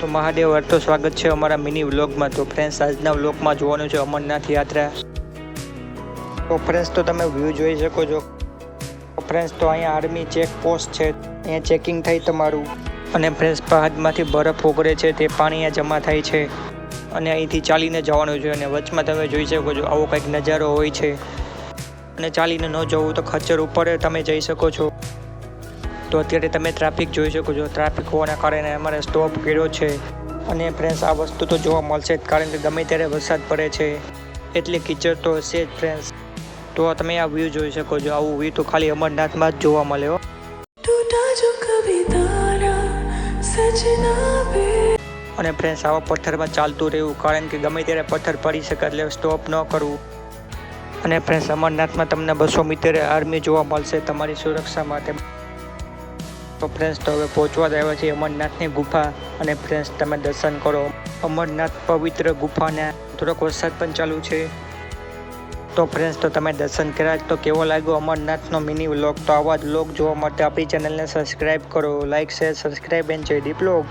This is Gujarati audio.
તો મહાદેવ તો સ્વાગત છે અમારા મિની વ્લોગમાં. તો ફ્રેન્ડ્સ આજના વ્લોગમાં જોવાનું છે અમરનાથ યાત્રા. તો ફ્રેન્ડ્સ તો તમે વ્યૂ જોઈ શકો છો. ફ્રેન્ડ્સ તો અહીંયા આર્મી ચેક પોસ્ટ છે. અહીંયા ચેકિંગ થાય તમારું. અને ફ્રેન્ડ્સ પહાડમાંથી બરફ ઓગળે છે, તે પાણી અહીંયા જમા થાય છે. અને અહીંથી ચાલીને જવાનું છે અને વચમાં તમે જોઈ શકો છો, આવો કંઈક નજારો હોય છે. અને ચાલીને ન જવું તો ખચ્ચર ઉપર તમે જઈ શકો છો. તો અત્યારે તમે ટ્રાફિક જોઈ શકો છો. ટ્રાફિક હોવાના કારણે અમારે સ્ટોપ કર્યો છે. અને ફ્રેન્ડ્સ આ વસ્તુ તો જોવા મળશે જ કારણ કે ગમે ત્યારે વરસાદ પડે છે. એટલે કિચડ તો હશે જ ફ્રેન્ડ્સ તો તમે આ વ્યૂ જોઈ શકો છો. આવું વ્યૂ તો ખાલી અમરનાથમાં જ જોવા મળ્યો અને ફ્રેન્ડ્સ આવા પથ્થરમાં ચાલતું રહેવું કારણ કે ગમે ત્યારે પથ્થર પડી શકે એટલે સ્ટોપ ન કરવું. અને ફ્રેન્ડ્સ અમરનાથમાં તમને બસો મીટર આર્મી જોવા મળશે તમારી સુરક્ષા માટે. તો ફ્રેન્ડ્સ તો હવે પહોંચવા જ આવ્યા છીએ અમરનાથની ગુફા. અને ફ્રેન્ડ્સ તમે દર્શન કરો. અમરનાથ પવિત્ર ગુફાને થોડોક વરસાદ પણ ચાલુ છે. તો ફ્રેન્ડ્સ તો તમે દર્શન કર્યા તો કેવો લાગ્યો અમરનાથનો મિની વ્લોગ તો આવા જ વ્લોગ જોવા માટે આપણી ચેનલને સબસ્ક્રાઈબ કરો. લાઇક શેર સબસ્ક્રાઈબ એન્ડ જય દીપ વ્લોગ